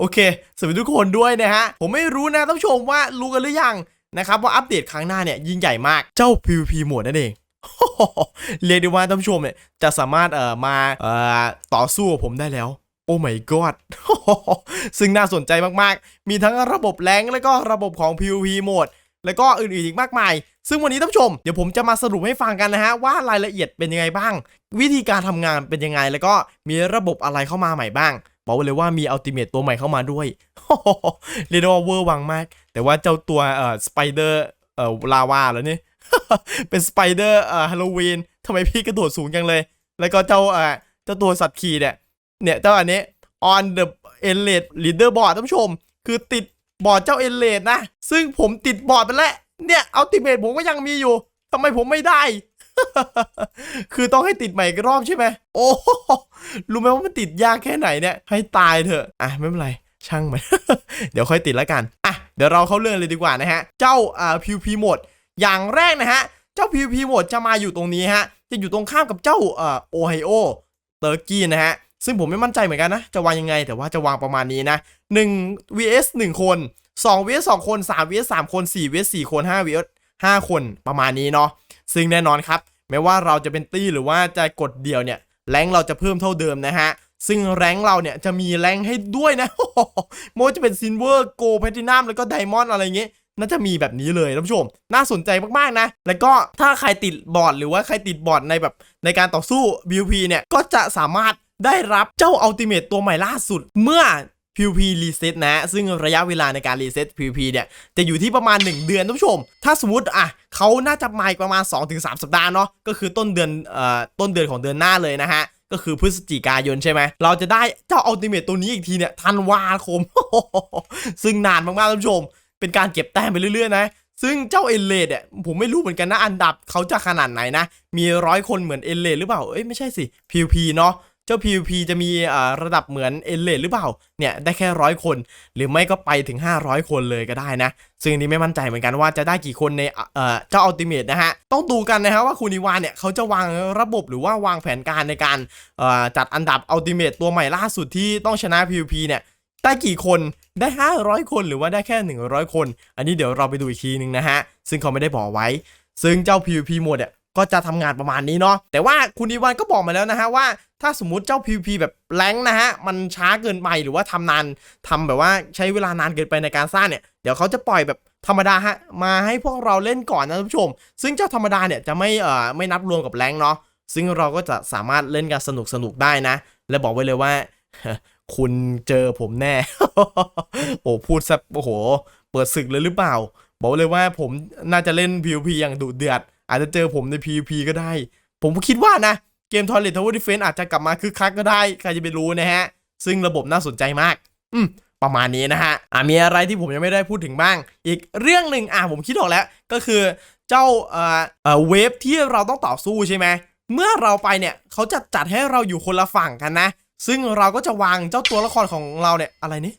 โอเคสวัสดีทุกคนด้วยนะฮะ ผมไม่รู้นะท่านผู้ชมว่ารู้กันหรือยังนะครับว่าอัปเดตครั้งหน้าเนี่ยยิ่งใหญ่มากเจ้า PVP โหมดนั่นเองเรียกได้ว่าท่านผู้ชมเนี่ยจะสามารถเอ่อมาเอ่อต่อสู้กับผมได้แล้ว โอ้ my god ซึ่งน่าสนใจมากๆ มีทั้งระบบแรงแล้วก็ระบบของ PVP โหมด แล้วก็อื่นๆอีกมากมาย ซึ่งวันนี้ท่านผู้ชมเดี๋ยวผมจะมาสรุปให้ฟังกันนะฮะว่ารายละเอียดเป็นยังไงบ้าง วิธีการทำงานเป็นยังไง แล้วก็มีระบบอะไรเข้ามาใหม่บ้างบอกเลยว่ามีอัลติเมตตัวใหม่เข้ามาด้วยเรียกได้ว่าเวอร์วังมาก แต่ว่าเจ้าตัวเอ่อสไปเดอร์เอ่อลาวาแล้วนี่เป็นสไปเดอร์เอ่อฮาโลวีนทำไมพี่กระโดดสูงจังเลย แล้วก็เจ้าเอ่อเจ้าตัวสัตว์ขี่เนี่ยเนี่ยเจ้าอันนี้ on the e l i t e leader board ท่านผู้ชม คือติด บอร์ดเจ้าเอเลดนะ ซึ่งผมติดบอร์ดไปแล้ว เนี่ยอัลติเมทผมก็ยังมีอยู่ทำไมผมไม่ได้ คือต้องให้ติดใหม่อีกรอบใช่ไหม โอ้รู้ไหมว่ามันติดยากแค่ไหนเนี่ย ให้ตายเถอะ อะ ไม่เป็นไร ช่างมัน เดี๋ยวค่อยติดแล้วกัน อะ เดี๋ยวเราเข้าเรื่องเลยดีกว่านะฮะ เจ้าอ่า PVP โหมด อย่างแรกนะฮะ เจ้า PVP โหมดจะมาอยู่ตรงนี้ฮะ จะอยู่ตรงข้ามกับเจ้าอ่อโอไฮโอเตอร์กี้นะฮะ ซึ่งผมไม่มั่นใจเหมือนกันนะ จะวางยังไง แต่ว่าจะวางประมาณนี้นะ 1 vs 1 คน 2 vs 2 คน 3 vs 3 คน 4 vs 4 คน5 vs 5 คนประมาณนี้เนาะ ซึ่งแน่นอนครับ ไม่ว่าเราจะเป็นตี้หรือว่าจะกดเดี่ยวเนี่ย แรงเราจะเพิ่มเท่าเดิมนะฮะ ซึ่งแรงเราเนี่ยจะมีแรงให้ด้วยนะโมจะเป็นซินเวอร์โกลแพทินัมแล้วก็ไดมอนด์อะไรเงี้ยน่าจะมีแบบนี้เลยท่านผู้ชม น่าสนใจมากๆนะ แล้วก็ถ้าใครติดบอร์ดหรือว่าใครติดบอร์ดในแบบในการต่อสู้ BUP เนี่ย ก็จะสามารถ ได้รับเจ้าอัลติเม e ตัวใหม่ล่าสุดเมื่อ PVP รีเซ็ตนะ ซึ่งระยะเวลาในการรีเซ็ต PVP เนี่ย จะอยู่ที่ประมาณ 1 เดือนท่านผู้ชม ถ้าสมมติอะเขาน่าจะมาอีกประมาณ 2-3 สัปดาห์เนาะก็คือต้นเดือนเอ่อต้นเดือนของเดือนหน้าเลยนะฮะก็คือพฤศจิกายนใช่ไหม เราจะได้เจ้าอัลติเม e ตัวนี้อีกทีเนี่ยธันวาคม ซึ่งนานมากๆท่านผู้ชม เป็นการเก็บแต้มไปเรื่อยๆนะ ซึ่งเจ้าเอเลดเนี่ยผมไม่รู้เหมือนกันนะ อันดับเขาจะขนาดไหนนะ มีร้อยคนเหมือนเอเลดหรือเปล่า เอ้ยไม่ใช่สิ PVP เนาะ จ้า PVP จะมีอ่าระดับเหมือนเอเลดหรือเปล่า เนี่ยได้แค่ร้อยคน หรือไม่ก็ไปถึง 500 คนเลยก็ได้นะ ซึ่งนี้ไม่มั่นใจเหมือนกันว่าจะได้กี่คนในเอ่อเจ้าอัลติเม e นะฮะ ต้องดูกันนะฮะว่าคุณนิวานเนี่ยเขาจะวางระบบหรือว่าวางแผนการในการเอ่อจัดอันดับอัลติเม e ตัวใหม่ล่าสุดที่ต้องชนะ PVP เนี่ยได้กี่คนได้ 500 คนหรือว่าได้แค่ 100 คน อันนี้เดี๋ยวเราไปดูอีกทีนึงนะฮะซึ่งเขาไม่ได้บอกไว้ ซึ่งเจ้า PVP หมดเนี่ย ก็จะทำงานประมาณนี้เนาะแต่ว่าคุณอีวานก็บอกมาแล้วนะฮะว่า ถ้าสมมุติเจ้า PVP แบบแรงนะฮะ มันช้าเกินไปหรือว่าทำนานทำแบบว่าใช้เวลานานเกินไปในการสร้างเนี่ยเดี๋ยวเขาจะปล่อยแบบธรรมดาฮะมาให้พวกเราเล่นก่อนนะท่านผู้ชม ซึ่งเจ้าธรรมดาเนี่ยจะไม่เอ่อไม่นับรวมกับแรงเนาะซึ่งเราก็จะสามารถเล่นกันสนุกสนุกได้นะ และบอกไว้เลยว่า คุณเจอผมแน่ โอ้พูดซะโอ้โห เปิดศึกเลยหรือเปล่า บอกเลยว่าผมน่าจะเล่น PVP อย่างดุเดือด อาจจะเจอผมใน PVP ก็ได้ ผมคิดว่านะ เกม Toilet Tower Defense อาจจะกลับมาคึกคักก็ได้ ใครจะไปรู้นะฮะ ซึ่งระบบน่าสนใจมาก อืมประมาณนี้นะฮะ อ่ามีอะไรที่ผมยังไม่ได้พูดถึงบ้าง อีกเรื่องหนึ่งอ่าผมคิดออกแล้ว ก็คือเจ้าเอ่อเอ่อเวฟที่เราต้องต่อสู้ใช่ไหม เมื่อเราไปเนี่ยเขาจะจัดให้เราอยู่คนละฝั่งกันนะ ซึ่งเราก็จะวางเจ้าตัวละครของเราเนี่ยอะไรนี่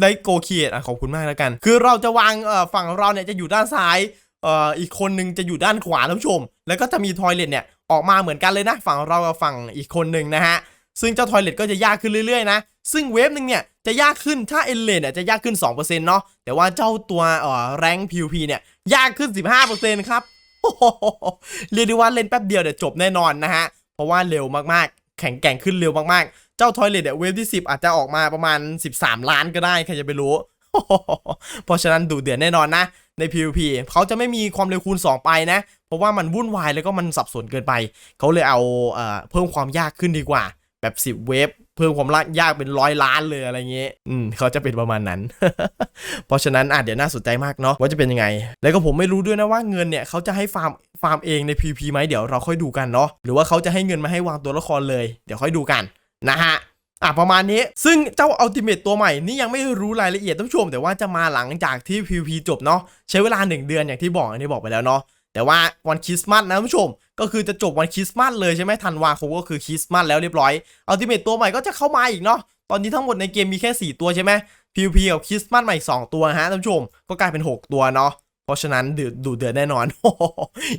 ได้โกเคียดอะขอบคุณมากแล้วกัน คือเราจะวางเอ่อฝั่งเราเนี่ยจะอยู่ด้านซ้าย เอ่ออีกคนนึงจะอยู่ด้านขวาท่านผู้ชม แล้วก็จะมีทอยเลทเนี่ยออกมาเหมือนกันเลยนะฝั่งเรากับฝั่งอีกคนหนึ่งนะฮะซึ่งเจ้าทอยเลทก็จะยากขึ้นเรื่อยๆนะซึ่งเวฟหนึ่งเนี่ยจะยากขึ้นถ้าเอเลนเนี่ยจะยากขึ้น 2%เนาะแต่ว่าเจ้าตัวเอ่อแรงพีพีเนี่ยยากขึ้น 15%ครับเรียกได้ว่าเล่นแป๊บเดียวเดี๋ยวจบแน่นอนนะฮะเพราะว่าเร็วมากๆ แข็งแกร่งขึ้นเร็วมากๆ เจ้าทอยเลทเนี่ยเวฟที่ 10 อาจจะออกมาประมาณ 13 ล้านก็ได้ใครจะไปรู้ เพราะฉะนั้นดูเดือดแน่นอนนะ ใน PVP เขาจะไม่มีความเร็วคูณ 2 ไปนะ เพราะว่ามันวุ่นวายแล้วก็มันสับสนเกินไป เขาเลยเอาเอ่อเพิ่มความยากขึ้นดีกว่า แบบ 10 เวฟเพิ่มความยากเป็นร้อยล้านเลยอะไรเงี้ย อืมเขาจะเป็นประมาณนั้น เพราะฉะนั้นอะเดี๋ยวน่าสนใจมากเนาะว่าจะเป็นยังไง แล้วก็ผมไม่รู้ด้วยนะว่าเงินเนี่ยเขาจะให้ฟาร์มฟาร์มเองใน PVP ไหมเดี๋ยวเราค่อยดูกันเนาะ หรือว่าเขาจะให้เงินมาให้วางตัวละครเลย เดี๋ยวค่อยดูกันนะฮะ อะประมาณนี้ ซึ่งเจ้าอัลติเม e ตัวใหม่นี่ยังไม่รู้รายละเอียดท่านผู้ชม แต่ว่าจะมาหลังจากที่ PVP จบเนาะใช้เวลา 1 เดือนอย่างที่บอกอันนี้บอกไปแล้วเนาะแต่ว่าวันคริสต์มาสนะท่านผู้ชม ก็คือจะจบวันคริสต์มาสเลยใช่ไหมธันวาคมก็คือคริสต์มาสแล้วเรียบร้อยอัลติเม e ตัวใหม่ก็จะเข้ามาอีกเนาะตอนนี้ทั้งหมดในเกมมีแค่ 4 ตัวใช่ไหม PVP กับคริสต์มาสใหม่2ตัวฮะท่านผู้ชม ก็กลายเป็น 6 ตัวเนาะเพราะฉะนั้นดูดูเดือดแน่นอน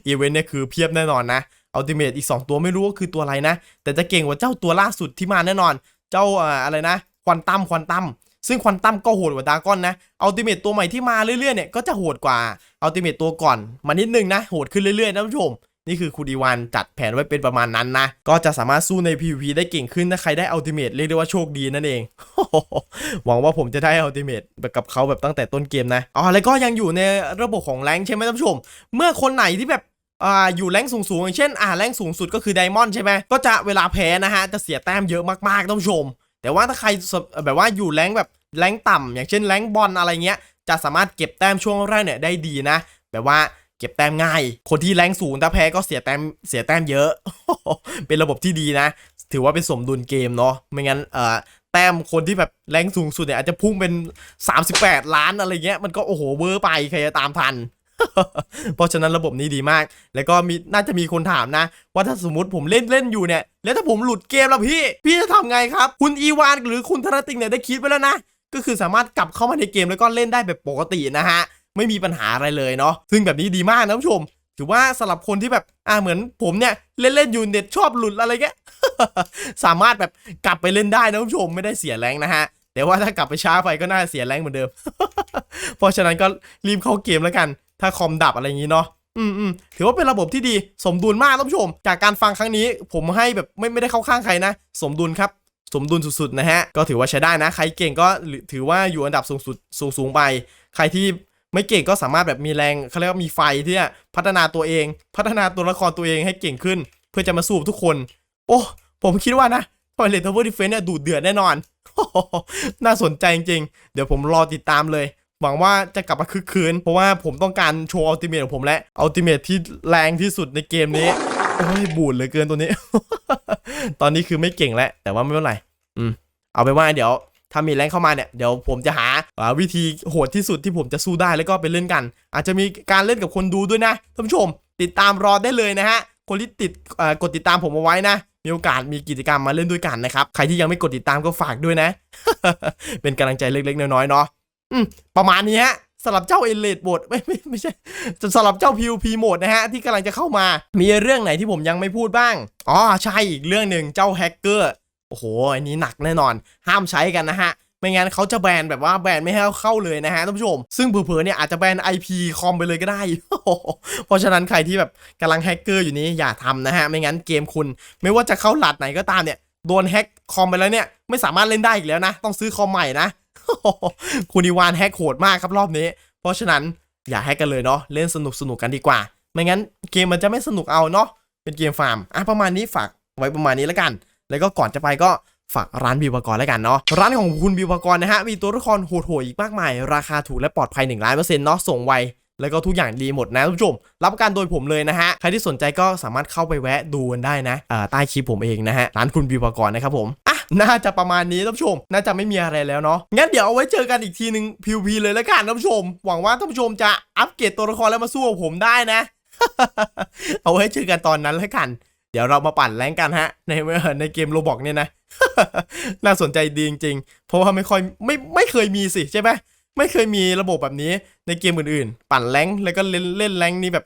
อีเวนต์เนี่ยคือเพียบแน่นอนนะอัลติเม e อีก 2 ตัวไม่รู้ว่าคือตัวอะไรนะ แต่จะเก่งกว่าเจ้าตัวล่าสุดที่มาแน่นอน เจ้าอะไรนะควอนตัมควอนตัมซึ่งควอนตัมก็โหดกว่าดากอนนะอัลติเมตตัวใหม่ที่มาเรื่อยๆเนี่ยก็จะโหดกว่าอัลติเมตตัวก่อนมานิดนึงนะโหดขึ้นเรื่อยๆนะท่านผู้ชมนี่คือคูดีวันจัดแผนไว้เป็นประมาณนั้นนะ ก็จะสามารถสู้ใน PVP ได้เก่งขึ้นถ้าใครได้อัลติเมทเรียกได้ว่าโชคดีนั่นเอง หวังว่าผมจะได้อัลติเมทแบบกับเขาแบบตั้งแต่ต้นเกมนะ อ๋อ แล้วก็ยังอยู่ในระบบของแรงใช่ไหมท่านผู้ชม เมื่อคนไหนที่แบบ อ่าอยู่แรงสูงๆอย่างเช่นอ่าแรงสูงสุดก็คือไดมอนด์ใช่ไหมก็จะเวลาแพ้นะฮะจะเสียแต้มเยอะมากๆท่านผู้ชม แต่ว่าถ้าใครแบบว่าอยู่แรงแบบแรงต่ำอย่างเช่นแรงบอลอะไรเงี้ยจะสามารถเก็บแต้มช่วงแรกเนี่ยได้ดีนะแบบว่าเก็บแต้มง่าย คนที่แรงสูงถ้าแพ้ก็เสียแต้มเสียแต้มเยอะ เป็นระบบที่ดีนะ ถือว่าเป็นสมดุลเกมเนาะไม่งั้นเอ่อแต้มคนที่แบบแรงสูงสุดเนี่ยอาจจะพุ่งเป็น 38 ล้านอะไรเงี้ยมันก็โอ้โหเวอร์ไปใครจะตามทัน เพราะฉะนั้นระบบนี้ดีมาก แล้วก็มีน่าจะมีคนถามนะ ว่าถ้าสมมติผมเล่นเล่นอยู่เนี่ย แล้วถ้าผมหลุดเกมแล้วพี่ พี่จะทำไงครับ คุณอีวานหรือคุณธนติงเนี่ยได้คิดไว้แล้วนะ ก็คือสามารถกลับเข้ามาในเกมแล้วก็เล่นได้แบบปกตินะฮะ ไม่มีปัญหาอะไรเลยเนาะ ซึ่งแบบนี้ดีมากนะผู้ชม ถือว่าสำหรับคนที่แบบ อ่าเหมือนผมเนี่ยเล่นเล่นอยู่เน็ตชอบหลุดอะไรเงี้ย สามารถแบบกลับไปเล่นได้นะผู้ชมไม่ได้เสียแรงนะฮะแต่ว่าถ้ากลับไปช้าไปก็น่าเสียแรงเหมือนเดิม เพราะฉะนั้นก็รีบเข้าเกมแล้วกัน ถ้าคอมดับอะไรอย่างนี้เนาะอืมอืมถือว่าเป็นระบบที่ดีสมดุลมากท่านผู้ชม จากการฟังครั้งนี้ผมให้แบบไม่ไม่ได้เข้าข้างใครนะ สมดุลครับ สมดุลสุดๆนะฮะ ก็ถือว่าใช้ได้นะ ใครเก่งก็ถือว่าอยู่อันดับสูงสุดสูงสูงๆไป ใครที่ไม่เก่งก็สามารถแบบมีแรงเขาเรียกว่ามีไฟที่จะพัฒนาตัวเอง พัฒนาตัวละครตัวเองให้เก่งขึ้น เพื่อจะมาสู้กับทุกคน โอ้ผมคิดว่านะทอยเลททาวเวอร์ดิเฟนเนี่ยดูดเดือดแน่นอน น่าสนใจจริงๆ เดี๋ยวผมรอติดตามเลย หวังว่าจะกลับมาคึกคืน เพราะว่าผมต้องการโชว์อัลติเมทของผมและอัลติเมทที่แรงที่สุดในเกมนี้โอ้ยบูดเหลือเกินตัวนี้ ตอนนี้คือไม่เก่งแล้วแต่ว่าไม่เป็นไรอืมเอาไปว่าเดี๋ยวถ้ามีแรงเข้ามาเนี่ยเดี๋ยวผมจะหาวิธีโหดที่สุดที่ผมจะสู้ได้แล้วก็ไปเล่นกัน อาจจะมีการเล่นกับคนดูด้วยนะท่านผู้ชม ติดตามรอได้เลยนะฮะคนที่ติดอ่อกดติดตามผมเอาไว้นะ มีโอกาสมีกิจกรรมมาเล่นด้วยกันนะครับ ใครที่ยังไม่กดติดตามก็ฝากด้วยนะ เป็นกำลังใจเล็กๆน้อยๆเนาะ อืมประมาณนี้ฮะสำหรับเจ้าเอเลดโหมดไม่ไม่ไม่ใช่สำหรับเจ้า PVP โหมดนะฮะที่กำลังจะเข้ามา มีเรื่องไหนที่ผมยังไม่พูดบ้างอ๋อใช่อีกเรื่องหนึ่งเจ้าแฮกเกอร์โอ้โหอันนี้หนักแน่นอน ห้ามใช้กันนะฮะไม่งั้นเขาจะแบนแบบว่าแบนไม่ให้เข้าเลยนะฮะท่านผู้ชม ซึ่งเผลอๆเนี่ยอาจจะแบน IP คอมไปเลยก็ได้ เพราะฉะนั้นใครที่แบบกำลังแฮกเกอร์อยู่นี้อย่าทำนะฮะ ไม่งั้นเกมคุณ ไม่ว่าจะเข้าหลัดไหนก็ตามเนี่ย โดนแฮกคอมไปแล้วเนี่ย ไม่สามารถเล่นได้อีกแล้วนะ ต้องซื้อคอมใหม่นะ คุณอีวานแฮกโหดมากครับรอบนี้ เพราะฉะนั้นอย่าแฮกกันเลยเนาะเล่นสนุกสนุกกันดีกว่า ไม่งั้นเกมมันจะไม่สนุกเอาเนาะเป็นเกมฟาร์มอะประมาณนี้ฝากไว้ประมาณนี้แล้วกัน แล้วก็ก่อนจะไปก็ฝากร้านบิวปกรแล้วกันเนาะร้านของคุณบิวปกรนะฮะมีตัวละครโหดๆอีกมากมาย ราคาถูกและปลอดภัย1ล้านเปอร์เซ็นต์เนาะส่งไวแล้วก็ทุกอย่างดีหมดนะท่านผู้ชม รับประกันโดยผมเลยนะฮะ ใครที่สนใจก็สามารถเข้าไปแวะดูกันได้นะใต้คลิปผมเองนะฮะ ร้านคุณบิวปกรนะครับผม น่าจะประมาณนี้ท่านผู้ชม น่าจะไม่มีอะไรแล้วเนาะงั้นเดี๋ยวเอาไว้เจอกันอีกทีหนึ่ง PVP เลยแล้วกันท่านผู้ชม หวังว่าท่านผู้ชมจะอัปเกรดตัวละครแล้วมาสู้กับผมได้นะ เอาไว้เจอกันตอนนั้นแล้วกัน เดี๋ยวเรามาปั่นแรงกันฮะ ในในเกมโรบอกเนี่ยนะ น่าสนใจดีจริงๆเพราะว่าไม่ค่อยไม่ไม่เคยมีสิใช่ไหมไม่เคยมีระบบแบบนี้ในเกมอื่นๆ ปั่นแรงแล้วก็เล่นเล่นแรงนี้แบบ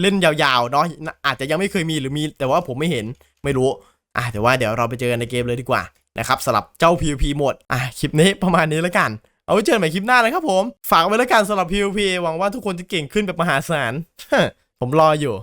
เล่นยาวๆเนาะอาจจะยังไม่เคยมีหรือมีแต่ว่าผมไม่เห็นไม่รู้อะแต่ว่าเดี๋ยวเราไปเจอกันในเกมเลยดีกว่า นะครับสำหรับเจ้า PVP หมดอะคลิปนี้ประมาณนี้แล้วกัน เอาไว้เจอกันใหม่คลิปหน้าเลยครับผม ฝากไว้แล้วกันสำหรับ PVP หวังว่าทุกคนจะเก่งขึ้นแบบมหาศาลผมรออยู่